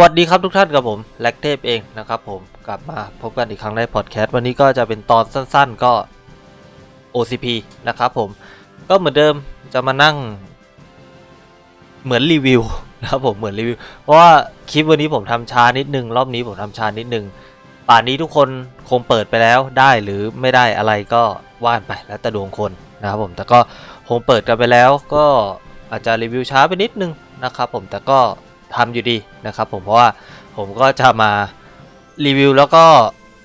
วัสดีครับทุกท่านกับผมแล็กเทพเองนะครับผมกลับมาพบกันอีกครั้งในพอดแคสต์วันนี้ก็จะเป็นตอนสั้นๆก็ OCP นะครับผมก็เหมือนเดิมจะมานั่ง เหมือนรีวิวนะครับผมเหมือนรีวิว เพราะว่าคลิปวันนี้ผมทำช้านิดนึง รอบนี้ผมทำช้านิดนึงป่านนี้ทุกคนคงเปิดไปแล้วได้หรือไม่ได้อะไรก็ว่านไปแล้วแต่ดวงคนนะครับผมแต่ก็คงเปิดกันไปแล้วก็อาจจะรีวิวช้าไปนิดนึงนะครับผมแต่ก็ ทำอยู่ดีนะครับผมเพราะว่าผมก็จะมารีวิวแล้วก็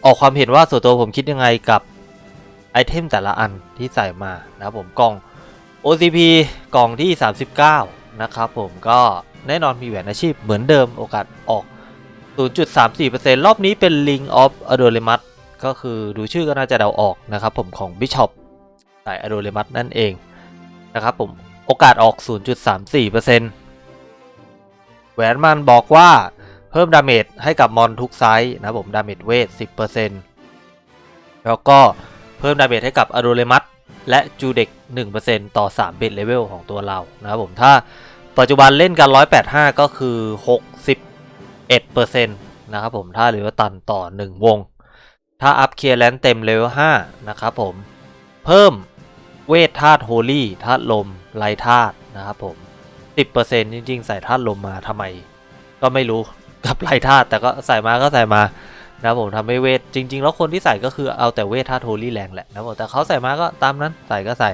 ออกความเห็นว่าส่วนตัวผมคิดยังไงกับไอเทมแต่ละอันที่ใส่มานะครับผมกล่อง OCP กล่องที่ 39 นะครับผมก็แน่นอนมีแหวนอาชีพเหมือนเดิมโอกาสออก 0.34%รอบนี้เป็น Ring of a d o r e m u s ก็คือดูชื่อก็น่าจะเดาออกนะครับผมของ Bishop สาย a d o r e m u s นั่นเองนะครับผมโอกาสออก 0.34% แหวนมันบอกว่าเพิ่มดาเมจให้กับมอนทุกไซส์นะผมดาเมจเวท 10%แล้วก็เพิ่มดาเมจให้กับ a d o r e m u s และจูเด็ก 1%ต่อ 3 เบสเลเวลของตัวเรานะครับผมถ้าปัจจุบันเล่นกัน 185 ก็คือ 61%นะครับผมถ้าเหลือตันต่อ 1 วง ถ้าอัพเคลียร์แลนเต็มเลเวล 5 นะครับผม เพิ่มเวทธาตุโฮลี่ธาตุลมไลธาตุนะครับผม 10%จริงๆ ใส่ธาตุลมมาทำไม ก็ไม่รู้กับไลธาตุแต่ก็ใส่มาก็ใส่มานะครับผมทำให้เวทจริง ๆ แล้วคนที่ใส่ก็คือเอาแต่เวทธาตุโฮลี่แรงแหละนะครับผมแต่เขาใส่มาก็ตามนั้นใส่ก็ใส่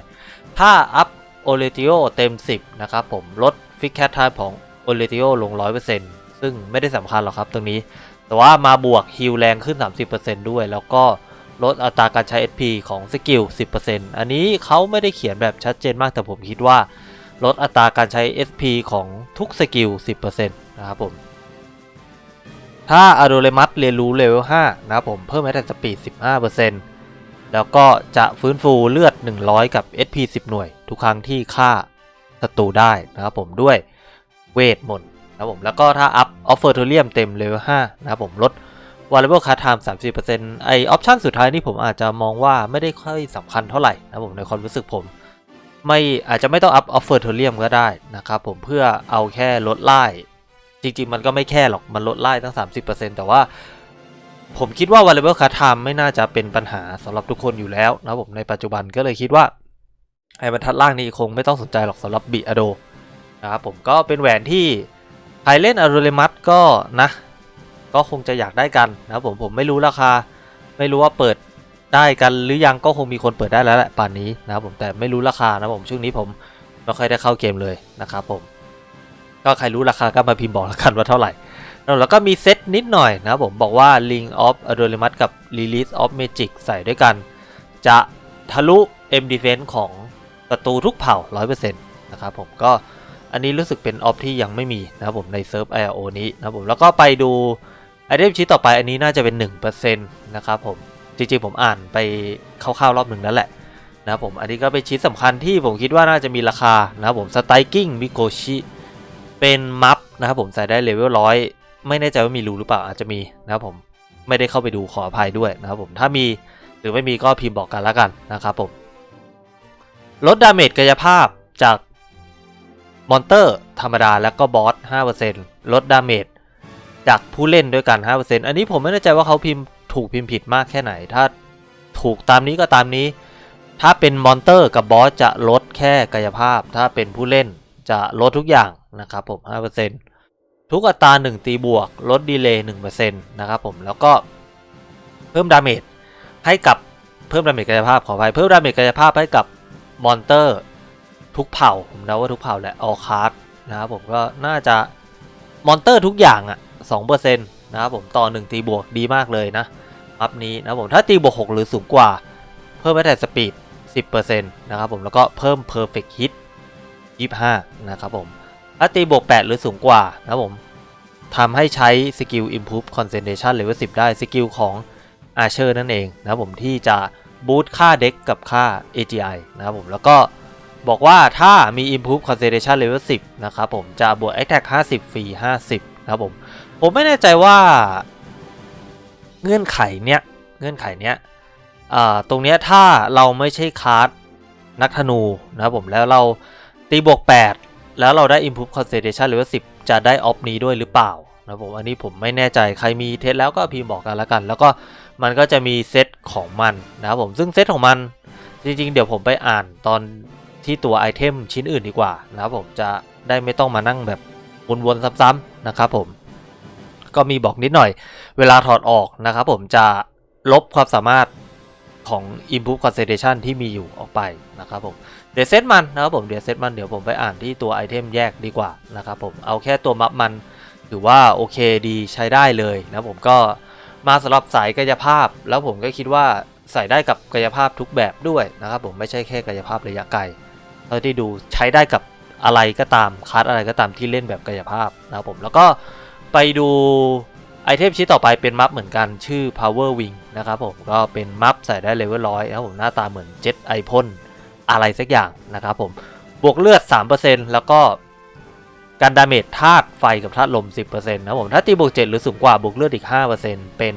ถ้าอัพโอเลติโอเต็ม 10 นะครับผมลดฟิกแคทไทป์ของโอเลติโอลง 100%ซึ่งไม่ได้สำคัญหรอกครับตรงนี้ แต่ว่ามาบวกฮิลแรงขึ้น 30%ด้วย แล้วก็ลดอัตราการใช้ SP ของสกิล 10%อันนี้เขาไม่ได้เขียนแบบชัดเจนมากแต่ผมคิดว่า ลดอัตราการใช้ SP ของทุกสกิล 10%นะครับผม ถ้าอ d โดเรมัสเรียนรู้เลเวล 5 นะครับผมเพิ่มแอตแทกสปีด 15%แล้วก็จะฟื้นฟูเลือด 100 กับ SP 10 หน่วย ทุกครั้งที่ฆ่าศัตรูได้นะครับผมด้วยเวทมนต์นะครับผมแล้วก็ถ้าอัพออฟเฟอร์เทเรียมเต็มเลเวล 5 นะครับผมลด variable card time 30%ไอออปชันสุดท้ายนี่ผมอาจจะมองว่าไม่ได้ค่อยสำคัญเท่าไหร่นะผมในความรู้สึกผม ไม่อาจจะไม่ต้องอัพออฟเฟอร์เทเรียมก็ได้นะครับผมเพื่อเอาแค่ลดไล่จริง ๆ มันก็ไม่แค่หรอกมันลดไล่ตั้ง 30%แต่ว่าผมคิดว่า variable card time ไม่น่าจะเป็นปัญหาสำหรับทุกคนอยู่แล้วนะผมในปัจจุบันก็เลยคิดว่าไอ้บรรทัดล่างนี้คงไม่ต้องสนใจหรอกสำหรับบิอโดนะครับผมก็เป็นแหวนที่ใครเล่นอ d โ r เ m มัสก็นะ ก็คงจะอยากได้กันนะผมผมไม่รู้ราคา ไม่รู้ว่าเปิด ได้กันหรือยังก็คงมีคนเปิดได้แล้วแหละป่านนี้นะครับผมแต่ไม่รู้ราคานะผมช่วงนี้ผมไม่ค่อยได้เข้าเกมเลยนะครับผมก็ใครรู้ราคาก็มาพิมพ์บอกแล้วกันว่าเท่าไหร่ แล้วก็มีเซตนิดหน่อยนะครับผมบอกว่า Ring of a d o r e m u s กับ Release of Magic ใส่ด้วยกัน จะทะลุ M Defense ของศัตรูทุกเผ่า 100%นะครับผมก็อันนี้รู้สึกเป็นออฟที่ยังไม่มีนะครับผมในเซิร์ฟ IRO นี้นะครับผมแล้วก็ไปดูไอเทมชิ้นต่อไปอันนี้น่าจะเป็น 1%นะครับผม จริงๆผมอ่านไปคร่าวๆรอบหนึ่งนั่นแหละนะครับผมอันนี้ก็เป็นชิ้นสำคัญที่ผมคิดว่าน่าจะมีราคานะครับผมสไตกิ้งมิโกชิเป็นมัฟนะครับผมใส่ได้เลเวลร้อยไม่แน่ใจว่ามีรูหรือเปล่าอาจจะมีนะครับผมไม่ได้เข้าไปดูขออภัยด้วยนะครับผมถ้ามีหรือไม่มีก็พิมพ์บอกกันแล้วกันนะครับผมลดดาเมจกายภาพจากมอนเตอร์ธรรมดาแล้วก็บอส 5%ลดดาเมจจากผู้เล่นด้วยกัน 5%อันนี้ผมไม่แน่ใจว่าเขาพิมพ์ ถูกพิมพ์ผิดมากแค่ไหน ถ้าถูกตามนี้ก็ตามนี้ ถ้าเป็นมอนเตอร์กับบอสจะลดแค่กายภาพ ถ้าเป็นผู้เล่นจะลดทุกอย่างนะครับผม 5%ทุกอัตรา 1 ตีบวก ลดดีเลย์1%นะครับผม แล้วก็เพิ่มดาเมจให้กับเพิ่มดาเมจกายภาพขออภัยเพิ่มดาเมจกายภาพให้กับมอนเตอร์ทุกเผ่า ผมเดาว่าทุกเผ่าแหละออคาร์ดนะครับผมก็น่าจะมอนเตอร์ทุกอย่างอะ่ะ2%นะครับผมต่อ 1 ตีบวกดีมากเลยนะ อัพนี้นะผมถ้าตีบวก6หรือสูงกว่า เพิ่มแอตแทกสปีด 10%นะครับผมแล้วก็เพิ่ม perfect hit 25 นะครับผมถ้าตีบวก 8 หรือสูงกว่านะผมทำให้ใช้สกิล improve concentration level 10 ได้สกิลของ Archer นั่นเองนะผมที่จะบูตค่าเด็กกับค่า AGI นะครับผมแล้วก็บอกว่าถ้ามี improve concentration level 10 นะครับผมจะบวก attack 50 ฟรี 50 นะครับผม ผมไม่แน่ใจว่า เงื่อนไขเนี้ยเงื่อนไขเนี้ยตรงเนี้ยถ้าเราไม่ใช่คาร์ดนักธนูนะครับผมแล้วเราตีบวก 8 แล้วเราได้ improve concentration level 10 จะได้ออฟนี้ด้วยหรือเปล่านะผมอันนี้ผมไม่แน่ใจใครมีเทสแล้วก็พิมพ์บอกกันแล้วกัน แล้วก็มันก็จะมีเซตของมันนะครับผมซึ่งเซตของมันจริงๆ เดี๋ยวผมไปอ่านตอนที่ตัวไอเทมชิ้นอื่นดีกว่านะครับผมจะได้ไม่ต้องมานั่งแบบวนๆซ้ำๆนะครับผม ก็มีบอกนิดหน่อย เวลาถอดออกนะครับผมจะลบความสามารถของ Improve Concentration ที่มีอยู่ออกไปนะครับผม เดี๋ยวเซตมันนะครับผม เดี๋ยวเซตมันเดี๋ยวผมไปอ่านที่ตัวไอเทมแยกดีกว่านะครับผม เอาแค่ตัวมัฟมันถือว่าโอเคดีใช้ได้เลยนะผมก็มาสำหรับสายกายภาพ แล้วผมก็คิดว่าใส่ได้กับกายภาพทุกแบบด้วยนะครับผมไม่ใช่แค่กายภาพระยะไกลเท่าที่ดูใช้ได้กับอะไรก็ตามคัสอะไรก็ตามที่เล่นแบบกายภาพนะครับผมแล้วก็ ไปดูไอเทมชิ้นต่อไปเป็นมัฟเหมือนกันชื่อ power wing นะครับผมก็เป็นมัฟใส่ได้เลเวลร้อยนะครับผมหน้าตาเหมือนเจ็ตไอพ่นอะไรสักอย่างนะครับผมบวกเลือด 3%แล้วก็การดาเมจธาตุไฟกับธาตุลม 10%นะครับผมถ้าตีบวก 7 หรือสูงกว่าบวกเลือดอีก 5%เป็น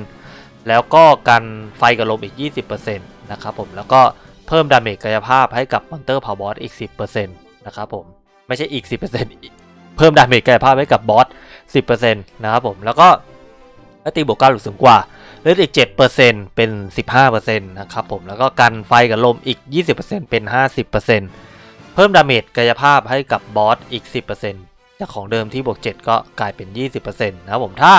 8%แล้วก็กันไฟกับลมอีก 20%นะครับผมแล้วก็เพิ่มดาเมจกายภาพให้กับมอนเตอร์พาวบอสอีก 10%นะครับผมไม่ใช่อีก 10%อีกเพิ่มดาเมจกายภาพให้กับบอส 10%นะครับผมแล้วก็ถ้าตีบวก9หรือสูงกว่าเลือดอีก 7%เป็น 15%นะครับผม แล้วก็กันไฟกับลมอีก 20%เป็น 50%เพิ่มดาเมจกายภาพให้กับบอสอีก 10%จากของเดิมที่บวก 7 ก็กลายเป็น 20%นะครับผม ถ้า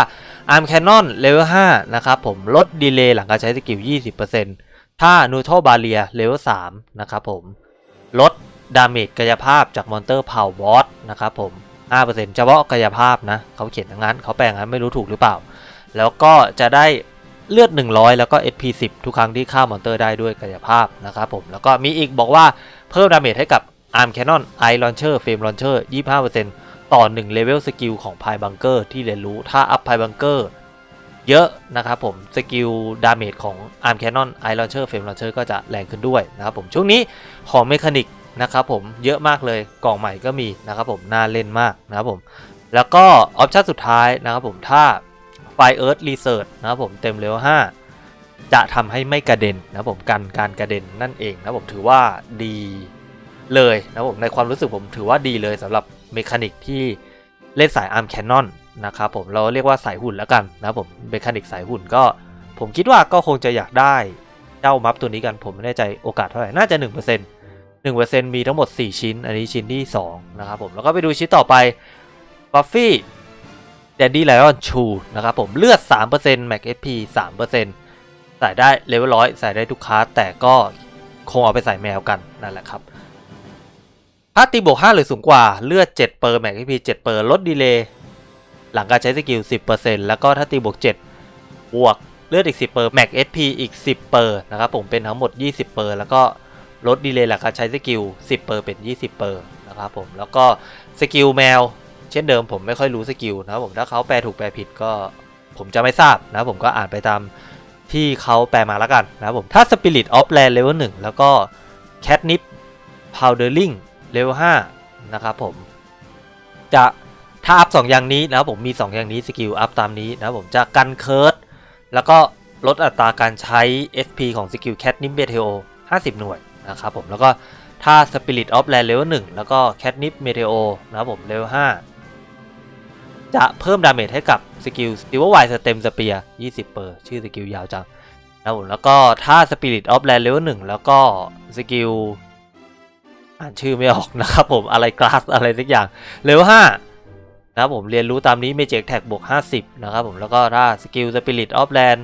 Arm Cannon Level 5นะครับผม ลดดีเลย์หลังการใช้สกิล 20%ถ้า Neutral Barrier Level 3นะครับผม ลดดาเมจกายภาพจากมอนเตอร์เผาบอสนะครับผม 5%เฉพาะกายภาพนะเขาเขียนอย่างนั้นเขาแปลงงั้นไม่รู้ถูกหรือเปล่า แล้วก็จะได้เลือด 100 แล้วก็ SP 10 ทุกครั้งที่ฆ่ามอนเตอร์ได้ด้วยกายภาพนะครับผมแล้วก็มีอีกบอกว่าเพิ่มดาเมจให้กับ Arm Cannon Eye Launcher Flame Launcher 25%ต่อ 1 เลเวลสกิลของ p y Bunker ที่เรียนรู้ถ้าอัพ p y Bunker เยอะนะครับผมสกิลดาเมจของ Arm Cannon Eye Launcher Flame Launcher ก็จะแรงขึ้นด้วยนะครับผมช่วงนี้ของเมคานิก นะครับผมเยอะมากเลยกล่องใหม่ก็มีนะครับผมน่าเล่นมากนะครับผมแล้วก็ออปชั่นสุดท้ายนะครับผมถ้า Fire Earth Research นะครับผมเต็มเลเวล5จะทำให้ไม่กระเด็นนะครับผมกันการกระเด็นนั่นเองนะครับผมถือว่าดีเลยนะครับผมในความรู้สึกผมถือว่าดีเลยสำหรับเมคานิกที่เล่นสาย Arm Cannon นนะครับผมเราเรียกว่าสายหุ่นแล้วกันนะครับผมเมคานิกสายหุ่นก็ ผมคิดว่าก็คงจะอยากได้เจ้ามัฟตัวนี้กันผมไม่แน่ใจโอกาสเท่าไหร่น่าจะ 1% 1%มีทั้งหมด 4 ชิ้น อันนี้ชิ้นที่ 2 นะครับผม แล้วก็ไปดูชิ้นต่อไปบัฟฟี่แดนดี้ไลออนชูนะครับผม เลือด 3% Max SP 3%ใส่ได้เลเวลร้อยใส่ได้ทุกคาสแต่ก็คงเอาไปใส่แมวกันนั่นแหละครับถ้าตีบวก5หรือสูงกว่าเลือด 7 เปอร์ Max SP 7 เปอร์ ลดดีเลย์หลังการใช้สกิล 10%แล้วก็ถ้าตีบวก 7 บวกเลือดอีก 10 เปอร์ Max SP อีก 10 เปอร์นะครับผมเป็นทั้งหมด 20 เปอร์ แล้วก็ ลดดีเลย์หลังการใช้สกิล 10เปอร์เป็น 20เปอร์นะครับผมแล้วก็สกิลแมว เช่นเดิมผมไม่ค่อยรู้สกิลนะครับผมถ้าเขาแปลถูกแปลผิดก็ผมจะไม่ทราบนะผมก็อ่านไปตามที่เขาแปลมาแล้วกันนะครับผมถ้า Spirit of Land Level 1 แล้วก็ Catnip Powdering Level 5นะครับผมจะถ้าอัพ2อย่างนี้นะครับผมมี 2 อย่างนี้สกิลอัพตามนี้นะครับผมจะกันเคิร์ดแล้วก็ลดอัตราการใช้ SP ของสกิล Catnip Meteor 50 หน่วย นะครับผมแล้วก็ถ้า Spirit of Land Level 1แล้วก็ Catnip Meteo นะครับผม Level 5จะเพิ่มดาเมจให้กับสกิล Silver Wire Stem Spear 20เปอร์ชื่อสกิลยาวจังนะครับผมแล้วก็ถ้า Spirit of Land Level 1แล้วก็สกิลอ่านชื่อไม่ออกนะครับผมอะไรกลาสอะไรสักอย่าง Level 5นะครับผมเรียนรู้ตามนี้ Magic Attack บวก 50 นะครับผมแล้วก็ถ้าสกิล Spirit of Land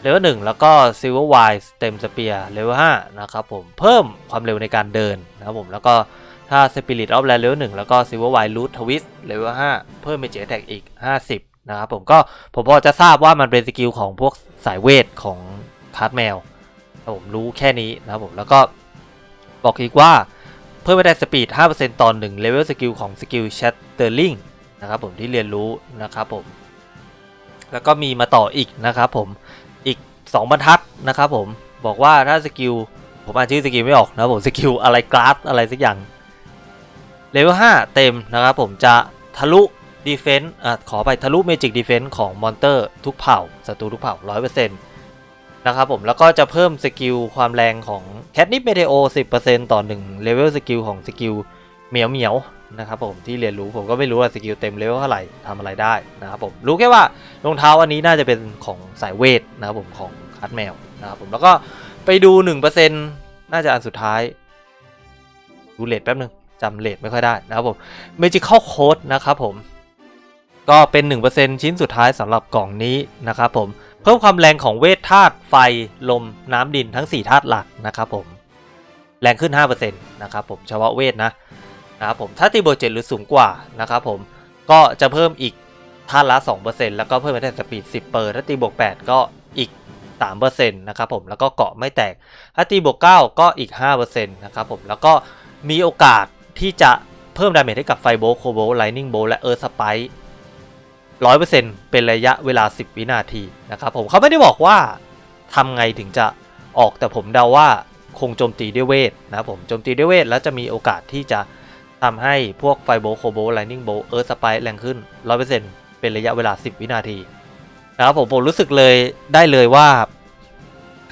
เลเวลหนึ่งแล้วก็ Silver Wire Stem Spear เลเวลห้านะครับผมเพิ่มความเร็วในการเดินนะครับผมแล้วก็ถ้า Spirit of Land เลเวลหนึ่งแล้วก็ Silver Wire Root Twist เลเวลห้าเพิ่ม Magic Attack อีก 50 นะครับผมก็ผมพอจะทราบว่ามันเป็นสกิลของพวกสายเวทของคาร์ดแมวครับผมรู้แค่นี้นะครับผมแล้วก็บอกอีกว่าเพิ่มไปได้สปีด 5%ต่อ1เลเวลสกิลของสกิล Shattering นะครับผมที่เรียนรู้นะครับผมแล้วก็มีมาต่ออีกนะครับผม 2บรรทัดนะครับผมบอกว่าถ้าสกิลผมอ่านชื่อสกิลไม่ออกนะผมสกิลอะไรกราสอะไรสักอย่างเลเวล5เต็มนะครับผมจะทะลุดีเฟนต์อะขอไปทะลุเมจิกดีเฟนต์ของมอนเตอร์ทุกเผ่าศัตรูทุกเผ่า 100%นะครับผมแล้วก็จะเพิ่มสกิลความแรงของแคทนิปเมเทโอ10%ต่อ1เลเวลสกิลของสกิลเหมียวเหมียว นะครับผมที่เรียนรู้ผมก็ไม่รู้ว่าสกิลเต็มเลเวลเท่าไหร่ทำอะไรได้นะครับผมรู้แค่ว่ารองเท้าอันนี้น่าจะเป็นของสายเวทนะครับผมของคัดแมวนะครับผมแล้วก็ไปดู 1%น่าจะอันสุดท้าย ดูเลทแป๊บนึงจำเลทไม่ค่อยได้นะครับผม Magical Code นะครับผมก็เป็น 1%ชิ้นสุดท้ายสำหรับกล่องนี้นะครับผมเพิ่มความแรงของเวทธาตุไฟลมน้ำดินทั้ง 4 ธาตุหลักนะครับผมแรงขึ้น 5%นะครับผมเฉพาะเวทนะ นะครับผมถ้าตีโบวก7หรือสูงกว่านะครับผมก็จะเพิ่มอีกธาละ 2%แล้วก็เพิ่มเป็นสปีด 10 เปอร์ถ้าตีบวก 8 ก็อีก 3%นะครับผมแล้วก็เกาะไม่แตกถ้าตีบวก 9 ก็อีก 5%นะครับผมแล้วก็มีโอกาสที่จะเพิ่มดาเมจให้กับไฟโบโคโบไลนิ่งโบและเออร์สไปร้อยเปอร์เซ็นต์เป็นระยะเวลา 10 วินาทีนะครับผมเขาไม่ได้บอกว่าทำไงถึงจะออกแต่ผมเดาว่าคงโจมตีด้วยเวทนะครับผมโจมตีด้วยเวทแล้วจะมีโอกาสที่จะ ทำให้พวกไฟโบโคโบไลนิ่งโบเออร์สไปแรงขึ้น 100%เป็นระยะเวลา 10 วินาทีนะครับผมผมรู้สึกเลยได้เลยว่า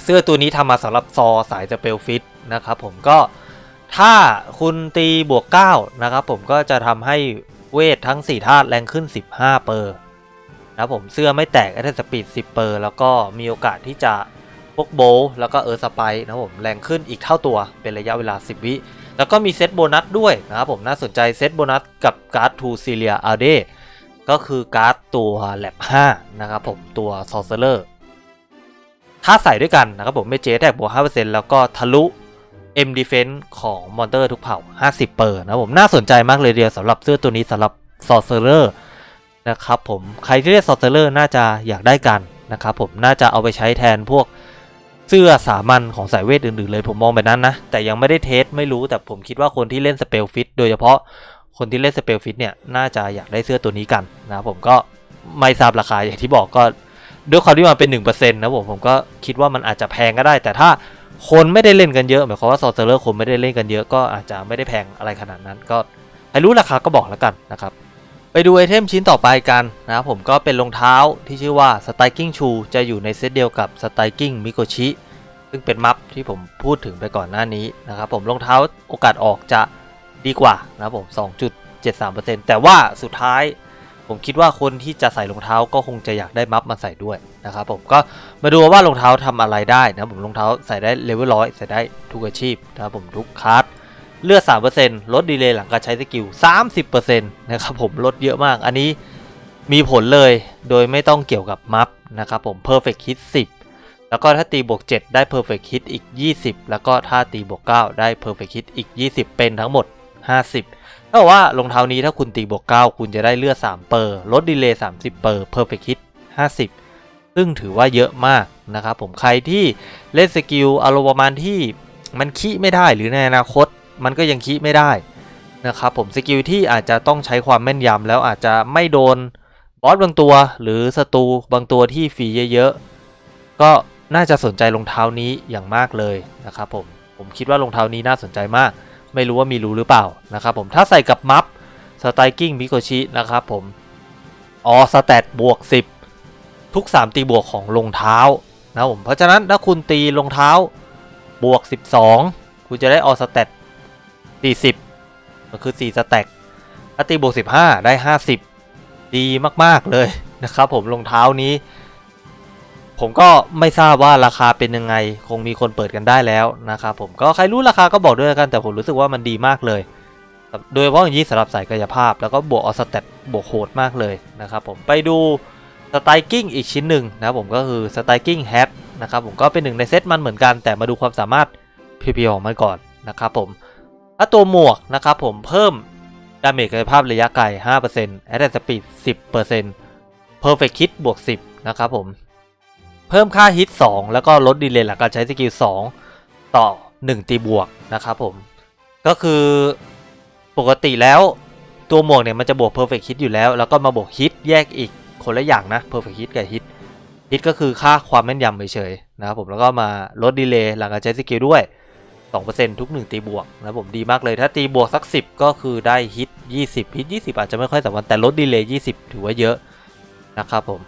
เสื้อตัวนี้ทำมาสำหรับซอสายสเปลฟิตนะครับผมก็ถ้าคุณตีบวก 9 นะครับผมก็จะทำให้เวททั้ง 4 ธาตุแรงขึ้น 15 เปอร์นะครับผมเสื้อไม่แตกแอตสปีด 10 เปอร์แล้วก็มีโอกาสที่จะพวกโบแล้วก็เออร์สไปนะครับผมแรงขึ้นอีกเท่าตัวเป็นระยะเวลา 10 วิ แล้วก็มีเซตโบนัสด้วยนะครับผมน่าสนใจเซตโบนัสกับการ์ดทูซิเลียอาเดก็คือการ์ดตัวแลบ5นะครับผมตัวซอ r เซอร์ถ้าใส่ด้วยกันนะครับผมเมเจแทกบวก5%แล้วก็ทะลุ M Defense ของมอนเตอร์ทุกเผ่า 50 เปอร์นะครับผมน่าสนใจมากเลยเดียวสำหรับเสื้อตัวนี้สำหรับ Sorcerer นะครับผมใครที่เล่น Sorcerer น่าจะอยากได้กันนะครับผมน่าจะเอาไปใช้แทนพวก เสื้อสามัญของสายเวทอื่นๆเลยผมมองแบบนั้นนะ แต่ยังไม่ได้เทสไม่รู้แต่ผมคิดว่าคนที่เล่นสเปลฟิตโดยเฉพาะคนที่เล่นสเปลฟิตเนี่ยน่าจะอยากได้เสื้อตัวนี้กันนะผมก็ไม่ทราบราคาอย่างที่บอกก็ด้วยความที่มันเป็น1%นะผมผมก็คิดว่ามันอาจจะแพงก็ได้ แต่ถ้าคนไม่ได้เล่นกันเยอะหมายความว่าซอเซอร์คนไม่ได้เล่นกันเยอะก็อาจจะไม่ได้แพงอะไรขนาดนั้น ก็ใครรู้ราคาก็บอกแล้วกันนะครับ ไปดูไอเทมชิ้นต่อไปกันนะครับผมก็เป็นรองเท้าที่ชื่อว่า Striking Shoe จะอยู่ในเซตเดียวกับ Striking Mikoshi ซึ่งเป็นมัฟที่ผมพูดถึงไปก่อนหน้านี้นะครับผมรองเท้าโอกาสออกจะดีกว่านะครับผม 2.73%แต่ว่าสุดท้ายผมคิดว่าคนที่จะใส่รองเท้าก็คงจะอยากได้มัฟมาใส่ด้วยนะครับผมก็มาดูว่ารองเท้าทำอะไรได้นะครับผมรองเท้าใส่ได้เลเวลร้อยใส่ได้ทุกอาชีพนะครับผมทุกคลาส เลือด 3%ลดดีเลย์หลังการใช้สกิล 30%นะครับผมลดเยอะมาก อันนี้มีผลเลยโดยไม่ต้องเกี่ยวกับมัฟนะครับผม perfect hit 10 แล้วก็ถ้าตีบวก 7 ได้ perfect hit อีก 20 แล้วก็ถ้าตีบวก 9 ได้ perfect hit อีก 20 เป็นทั้งหมด 50ถ้าบอกว่ารองเท้านี้ถ้าคุณตีบวก 9 คุณจะได้เลือด 3 เปอร์ ลดดีเลย์ 30 เปอร์ perfect hit 50 ซึ่งถือว่าเยอะมากนะครับผม ใครที่เล่นสกิลอารมณ์ประมาณที่มันขี้ไม่ได้หรือในอนาคต มันก็ยังขี้ไม่ได้นะครับผมสกิลที่อาจจะต้องใช้ความแม่นยำแล้วอาจจะไม่โดนบอสบางตัว หรือศัตรูบางตัวที่ฟีเยอะๆก็น่าจะสนใจรองเท้านี้อย่างมากเลยนะครับผมผมคิดว่ารองเท้านี้น่าสนใจมาก ไม่รู้ว่ามีรู้หรือเปล่านะครับผมถ้าใส่กับมัฟสไตกิ้งมิโกชินะครับผมออสแตทบวก 10 ทุก 3 ตีบวกของรองเท้านะผมเพราะฉะนั้นถ้าคุณตีรองเท้าบวก 12 คุณจะได้ออสแตท 40ก็คือ 4 สแต็กถ้าตีบวก 15 ได้ 50 ดีมากๆเลยนะครับผมรองเท้านี้ ผมก็ไม่ทราบว่าราคาเป็นยังไง คงมีคนเปิดกันได้แล้วนะครับผมก็ใครรู้ราคาก็บอกด้วยกัน แต่ผมรู้สึกว่ามันดีมากเลย โดยเฉพาะอย่างยิ่งสำหรับสายกายภาพ แล้วก็บวกออสแตทบวกโหดมากเลยนะครับผมไปดูสไตกิ้งอีกชิ้นหนึ่งนะครับผมก็คือสไตกิ้งแฮทนะครับผมก็เป็นหนึ่งในเซตมันเหมือนกันแต่มาดูความสามารถเพียวๆของมันก่อนนะครับผม ถ้าตัวหมวกนะครับผมเพิ่มดาเมจกายภาพระยะไกล 5% Attack Speed 10% Perfect Hit บวก 10 นะครับผม เพิ่มค่าฮิต 2 แล้วก็ลดดีเลย์หลังการใช้สกิล 2 ต่อ 1 ตีบวกนะครับผม ก็คือปกติแล้วตัวหมวกเนี่ยมันจะบวก Perfect Hit อยู่แล้ว แล้วก็มาบวกฮิตแยกอีกคนละอย่างนะ Perfect Hit กับฮิตฮิตก็คือค่าความแม่นยำเฉยๆนะครับผมแล้วก็มาลดดีเลย์หลังการใช้สกิลด้วย 2%ทุก 1 ตีบวกนะผมดีมากเลยถ้าตีบวกสัก 10 ก็คือได้ฮิต 20 ฮิต 20 อาจจะไม่ค่อยสำคัญแต่ลดดีเลย์20 ถือว่าเยอะนะครับผม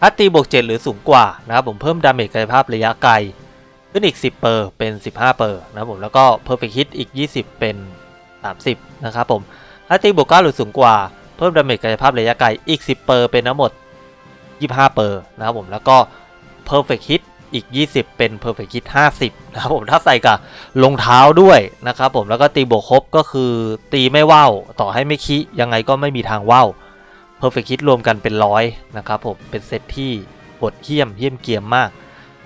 ถ้าตีบวก 7 หรือสูงกว่านะครับผมเพิ่มดาเมจกายภาพระยะไกลขึ้นอีก 10 เปอร์เป็น 15 เปอร์นะครับผมแล้วก็ perfect hit อีก 20 เป็น 30 นะครับผมถ้าตีบวก 9 หรือสูงกว่าเพิ่มดาเมจกายภาพระยะไกลอีก 10 เปอร์เป็นทั้งหมด 25 เปอร์นะครับผมแล้วก็ Perfect Hit อีก 20 เป็น Perfect Hit 50 นะครับผมถ้าใส่กับรองเท้าด้วยนะครับผมแล้วก็ตีบวกครบก็คือตีไม่ว่าวต่อให้ไม่คิยังไงก็ไม่มีทางว่าว Perfect Hit รวมกันเป็นร้อยนะครับผมเป็นเซตที่โหดเหี้ยมเหี้ยมเกียมมาก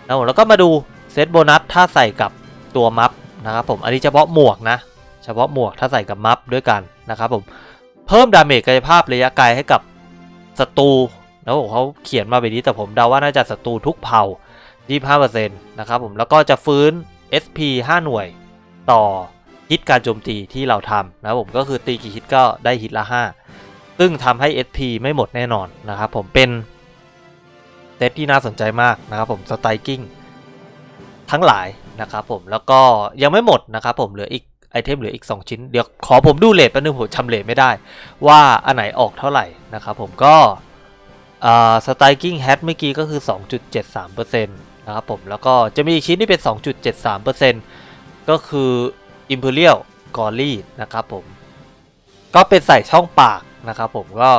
นะผมแล้วก็มาดูเซตโบนัสถ้าใส่กับตัวมัฟนะครับผมอันนี้เฉพาะหมวกนะ เฉพาะหมวกถ้าใส่กับมัฟด้วยกันนะครับผมเพิ่มดาเมจกายภาพระยะไกลให้กับศัตรูแล้วผมเขาเขียนมาแบบนี้แต่ผมเดาว่าน่าจะศัตรูทุกเผ่า 25%นะครับผมแล้วก็จะฟื้น SP 5 หน่วยต่อฮิตการโจมตีที่เราทำนะครับผมก็คือตีกี่ฮิตก็ได้ฮิตละ 5 ซึ่งทำให้ SP ไม่หมดแน่นอนนะครับผมเป็นเซตที่น่าสนใจมากนะครับผมสไตกิ้งทั้งหลายนะครับผมแล้วก็ยังไม่หมดนะครับผมเหลืออีกไอเทมเหลืออีก 2 ชิ้น เดี๋ยวขอผมดูเลทแป๊บนึงผมจำเลทไม่ได้ ว่าอันไหนออกเท่าไหร่นะครับผมก็สไตกิ้งแฮทเมื่อกี้ก็คือ 2.73% นะครับผมแล้วก็จะมีอีกชิ้นที่เป็น 2.73%ก็คือ Imperial g o r l y นะครับผม ก็เป็นใส่ช่องปากนะครับผมก็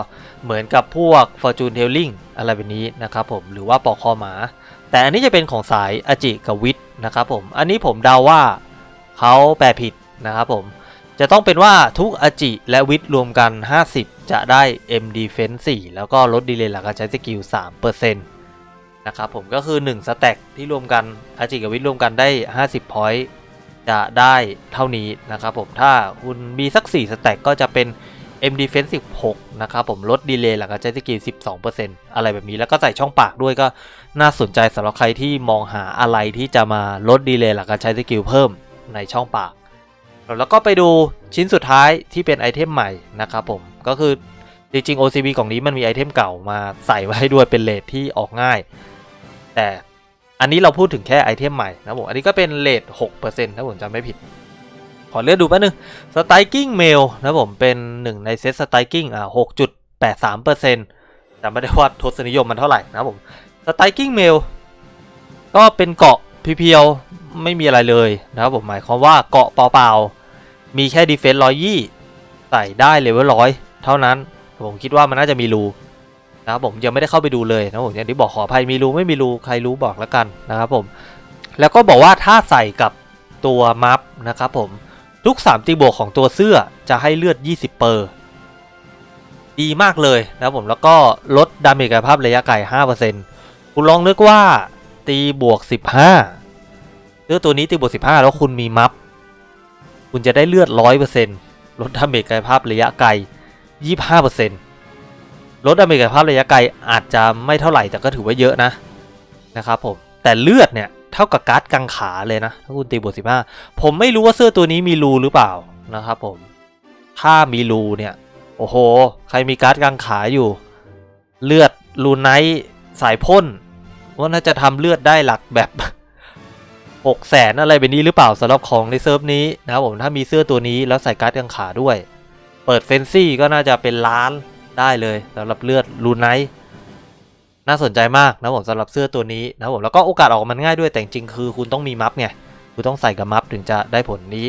เหมือนกับพวก Fortune Telling อะไรแบบนี้นะครับผมหรือว่าปอกคอหมา แต่อันนี้จะเป็นของสายอจิกับวิทนะครับผม อันนี้ผมเดาว่าเขาแปลผิดนะครับผม จะต้องเป็นว่าทุกอจิและวิทรวมกัน 50 จะได้ M Defense 4 แล้วก็ลดดีเลย์หลังการใช้สกิล 3% นะครับผมก็คือ1สแต็กที่รวมกันอาจิกับวิทรวมกันได้ 50 point จะได้เท่านี้นะครับผมถ้าคุณมีสัก 4 สแต็กก็จะเป็น M Defense 16 นะครับผมลดดีเลย์หลังการใช้สกิล 12%อะไรแบบนี้แล้วก็ใส่ช่องปากด้วยก็น่าสนใจสำหรับใครที่มองหาอะไรที่จะมาลดดีเลย์หลังการใช้สกิลเพิ่มในช่องปาก แล้วก็ไปดูชิ้นสุดท้ายที่เป็นไอเทมใหม่นะครับผมก็คือจริงๆ OCB กล่องนี้มันมีไอเทมเก่ามาใส่ไว้ให้ด้วยเป็นเลทที่ออกง่าย แต่อันนี้เราพูดถึงแค่ไอเทมใหม่นะผมอันนี้ก็เป็นเลท6%ถ้าผมจำไม่ผิด ขอเลือกดูแป๊บนึงสไตกิ้งเมลนะผมเป็นหนึ่งในเซตสไตกิ้งอะ6.83%แต่ไม่ได้ว่าทศนิยมมันเท่าไหร่นะผมสไตกิ้งเมลก็เป็นเกาะเพียวๆไม่มีอะไรเลยนะครับผมหมายความว่าเกาะเปล่าๆมีแค่ดีเฟนส์ร้อยยี่ใส่ได้เลเวลร้อยเท่านั้น ผมคิดว่ามันน่าจะมีรู นะครับผมยังไม่ได้เข้าไปดูเลยนะผมอย่างที่บอกขออภัยมีรูไม่มีรูใครรู้บอกแล้วกันนะครับผมแล้วก็บอกว่าถ้าใส่กับตัวมัฟนะครับผมทุก3ตีบวกของตัวเสื้อจะให้เลือด 20 เปอร์ดีมากเลยนะครับผมแล้วก็ลดดาเมจกายภาพระยะไกล5%คุณลองนึกว่าตีบวก 15เลือดตัวนี้ตีบวก 15 แล้วคุณมีมัฟคุณจะได้เลือด 100%ลดดาเมจกายภาพระยะไกล25% ลดดาเมจกายภาพระยะไกลอาจจะไม่เท่าไหร่แต่ก็ถือว่าเยอะนะนะครับผมแต่เลือดเนี่ยเท่ากับการ์ดกังขาเลยนะถ้าคุณตีบวก15ผมไม่รู้ว่าเสื้อตัวนี้มีรูหรือเปล่านะครับผมถ้ามีรูเนี่ยโอ้โห ใครมีการ์ดกังขาอยู่ เลือดรูไนท์สายพ่นว่าน่าจะทำเลือดได้หลักแบบหกแสนอะไรแบบนี้หรือเปล่าสำหรับของในเซิร์ฟนี้นะครับผมถ้ามีเสื้อตัวนี้แล้วใส่การ์ดกังขาด้วย เปิดเฟนซี่ก็น่าจะเป็นล้าน ได้เลยสำหรับเลือดรูไนท์น่าสนใจมากนะผมสำหรับเสื้อตัวนี้นะผมแล้วก็โอกาสออกมันง่ายด้วยแต่จริงคือคุณต้องมีมัฟไงคุณต้องใส่กับมัฟถึงจะได้ผลนี้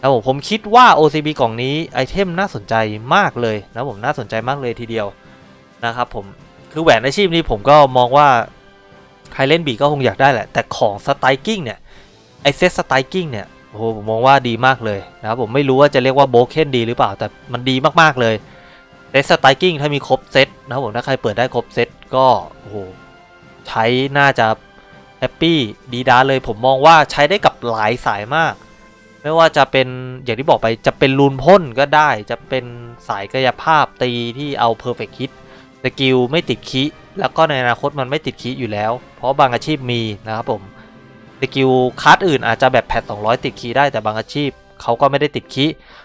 นะผมผมคิดว่า OCB กล่องนี้ไอเทมน่าสนใจมากเลยนะผมน่าสนใจมากเลยทีเดียวนะครับผมคือแหวนอาชีพนี้ผมก็มองว่าใครเล่นบีก็คงอยากได้แหละ แต่ของสไตกิ้งเนี่ยไอเซตสไตกิ้งเนี่ยโอ้โหผมมองว่าดีมากเลยนะครับผมไม่รู้ว่าจะเรียกว่าโบเคนดีหรือเปล่าแต่มันดีมากๆเลย เซตสไตกิ้งถ้ามีครบเซตนะครับผมถ้าใครเปิดได้ครบเซตก็โอ้โหใช้น่าจะแฮปปี้ดีด้าเลยผมมองว่าใช้ได้กับหลายสายมาก ไม่ว่าจะเป็นอย่างที่บอกไปจะเป็นรูนพ่นก็ได้ จะเป็นสายกายภาพตีที่เอา Perfect Hit สกิลไม่ติดคีแล้วก็ในอนาคตมันไม่ติดคีอยู่แล้ว เพราะบางอาชีพมีนะครับผมสกิลคัสอื่นอาจจะแบบแพท200 ติดคีได้แต่บางอาชีพเขาก็ไม่ได้ติดคี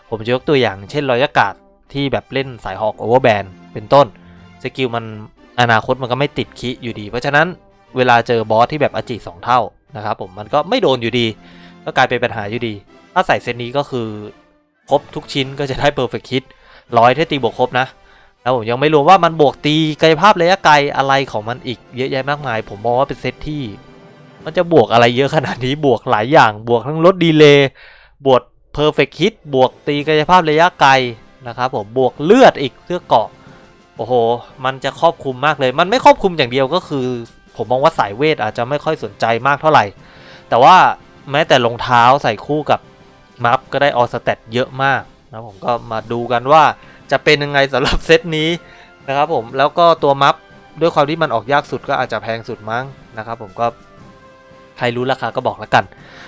ผมยกตัวอย่างเช่นรอยกาศ ที่แบบเล่นสายหอกโอเวอร์แบนเป็นต้นสกิลมันอนาคตมันก็ไม่ติดคีอยู่ดี เพราะฉะนั้นเวลาเจอบอสที่แบบอจิสองเท่านะครับผมมันก็ไม่โดนอยู่ดี ก็กลายเป็นปัญหาอยู่ดี ถ้าใส่เซตนี้ก็คือครบทุกชิ้นก็จะได้ Perfect Hit ร้อยถ้าตีบวกครบนะแล้วผมยังไม่รวมว่ามันบวกตีกายภาพระยะไกลอะไรของมันอีกเยอะแยะมากมาย ผมมองว่าเป็นเซตที่ มันจะบวกอะไรเยอะขนาดนี้บวกหลายอย่างบวกทั้งลดดีเลย์บวก perfect hit บวกตีกายภาพระยะไกล นะครับผมบวกเลือดอีกเสื้อเกาะโอ้โห มันจะครอบคลุมมากเลย มันไม่ครอบคลุมอย่างเดียวก็คือ ผมมองว่าสายเวทอาจจะไม่ค่อยสนใจมากเท่าไหร่ แต่ว่าแม้แต่รองเท้าใส่คู่กับมัฟก็ได้ออสเตตเยอะมากนะผมก็มาดูกันว่าจะเป็นยังไงสำหรับเซตนี้นะครับผมแล้วก็ตัวมัฟด้วยความที่มันออกยากสุดก็อาจจะแพงสุดมั้งนะครับผมก็ ใครรู้ราคาก็บอกแล้วกัน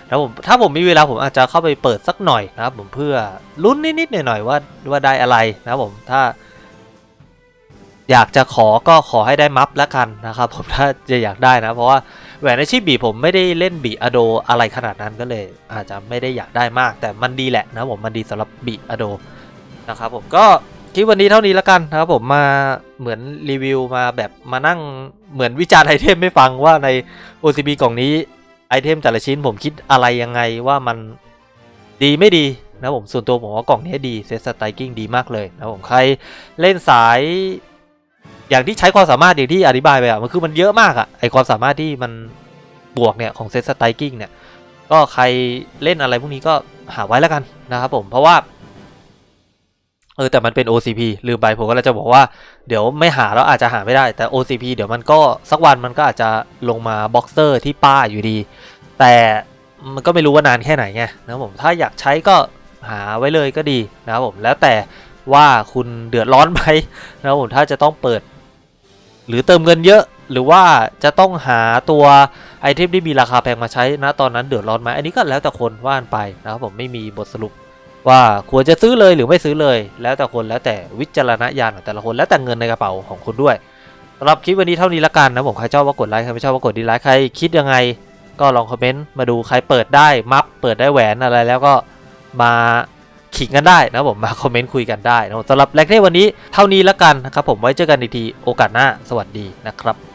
แล้วผมถ้าผมมีเวลาผมอาจจะเข้าไปเปิดสักหน่อยนะครับ ผมเพื่อลุ้นนิดๆหน่อยๆว่าว่าได้อะไรนะครับผมถ้า อยากจะขอก็ขอให้ได้มัฟแล้วกันนะครับ ผมถ้าจะอยากได้นะ เพราะว่าแหวนอาชีพบีผมไม่ได้เล่นบีอโดอะไรขนาดนั้นก็เลย อาจจะไม่ได้อยากได้มาก แต่มันดีแหละนะผมมันดีสำหรับบีอโดนะครับผมก็ คลิปวันนี้เท่านี้แล้วกันนะครับผมมาเหมือนรีวิวมาแบบมานั่งเหมือนวิจารณ์ไอเทมไม่ฟังว่าใน OCB กล่องนี้ไอเทมแต่ละชิ้นผมคิดอะไรยังไงว่ามันดีไม่ดีนะผมส่วนตัวผมว่ากล่องนี้ดีเซตสไตกิ้งดีมากเลยนะผมใครเล่นสาย อย่างที่ใช้ความสามารถอย่างที่อธิบายไปอะมันคือมันเยอะมากอะไอความสามารถที่มันบวกเนี่ยของเซตสไตกิ้งเนี่ยก็ใครเล่นอะไรพวกนี้ก็หาไว้แล้วกันนะครับผมเพราะว่า เออแต่มันเป็น OCP ลืมไปผมก็เลยจะบอกว่าเดี๋ยวไม่หาแล้วอาจจะหาไม่ได้แต่ OCP เดี๋ยวมันก็สักวันมันก็อาจจะลงมาบ็อกเซอร์ที่ป้าอยู่ดี แต่มันก็ไม่รู้ว่านานแค่ไหนไงนะผมถ้าอยากใช้ก็หาไว้เลยก็ดีนะครับผมแล้วแต่ว่าคุณเดือดร้อนไหมนะครับผมถ้าจะต้องเปิด หรือเติมเงินเยอะ หรือว่าจะต้องหาตัวไอเทมที่มีราคาแพงมาใช้นะตอนนั้นเดือดร้อนไหมอันนี้ก็แล้วแต่คนว่านไปนะครับผมไม่มีบทสรุป ว่าควรจะซื้อเลยหรือไม่ซื้อเลย แล้วแต่คนแล้วแต่วิจารณญาณของแต่ละคนแล้วแต่เงินในกระเป๋าของคุณด้วยสำหรับคลิปวันนี้เท่านี้ละกันนะผมใครชอบก็กดไลค์ใครไม่ชอบก็กดดีไลค์ใครคิดยังไง ก็ลองคอมเมนต์มาดูใครเปิดได้มัฟเปิดได้แหวนอะไรแล้วก็มาขิงกันได้นะผมมาคอมเมนต์คุยกันได้นะสำหรับแรกเทวันนี้เท่านี้ละกันนะครับผมไว้เจอกันอีกทีโอกาสหน้าสวัสดีนะครับ